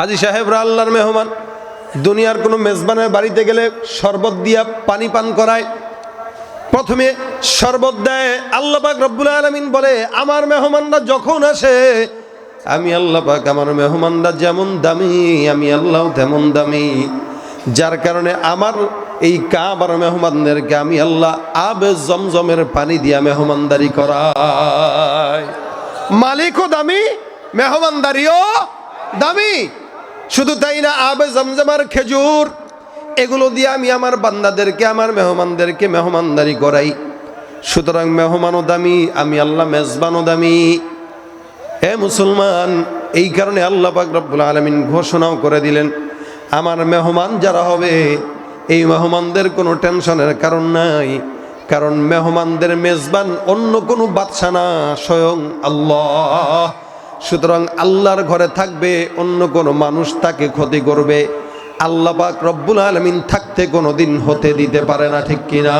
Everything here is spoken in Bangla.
হাজি সাহেবরা আল্লাহর মেহমান, দুনিয়ার কোনো মেজবানের বাড়িতে গেলে শরবত দিয়া পানি পান করায়। প্রথমে শরবত দেয়, আল্লাহ পাক রব্বুল আলমিন বলে, আমার মেহমানরা যখন আসে, আমি আল্লাহ পাক আমার মেহমানরা যেমন দামি, আমি আল্লাহ তেমন দামি। যার কারণে আমার এই কাবার মেহমানদেরকে আমি আল্লাহ আবে জমজমের পানি দিয়া মেহমানদারি করাই। মালিকও দামি, মেহমানদারিও দামি। শুধু তাই না, আবে জমজমার খেজুর, এগুলো দিয়ে আমি আমার বান্দাদেরকে, আমার মেহমানদেরকে মেহমানদারি করাই। সুতরাং মেহমানও দামি, আমি আল্লাহ মেজবানও দামি। হে মুসলমান, এই কারণে আল্লাহ পাক আলমিন ঘোষণাও করে দিলেন, আমার মেহমান যারা হবে, এই মেহমানদের কোনো টেনশনের কারণ নাই, কারণ মেহমানদের মেজবান অন্য কোনো বাদশা না, স্বয়ং আল্লাহ। সুতরাং আল্লাহর ঘরে থাকবে, অন্য কোনো মানুষ তাকে ক্ষতি করবে। আল্লাহ পাক রব্বুল আলমিন থাকতে কোনো দিন হতে দিতে পারে না, ঠিক কিনা?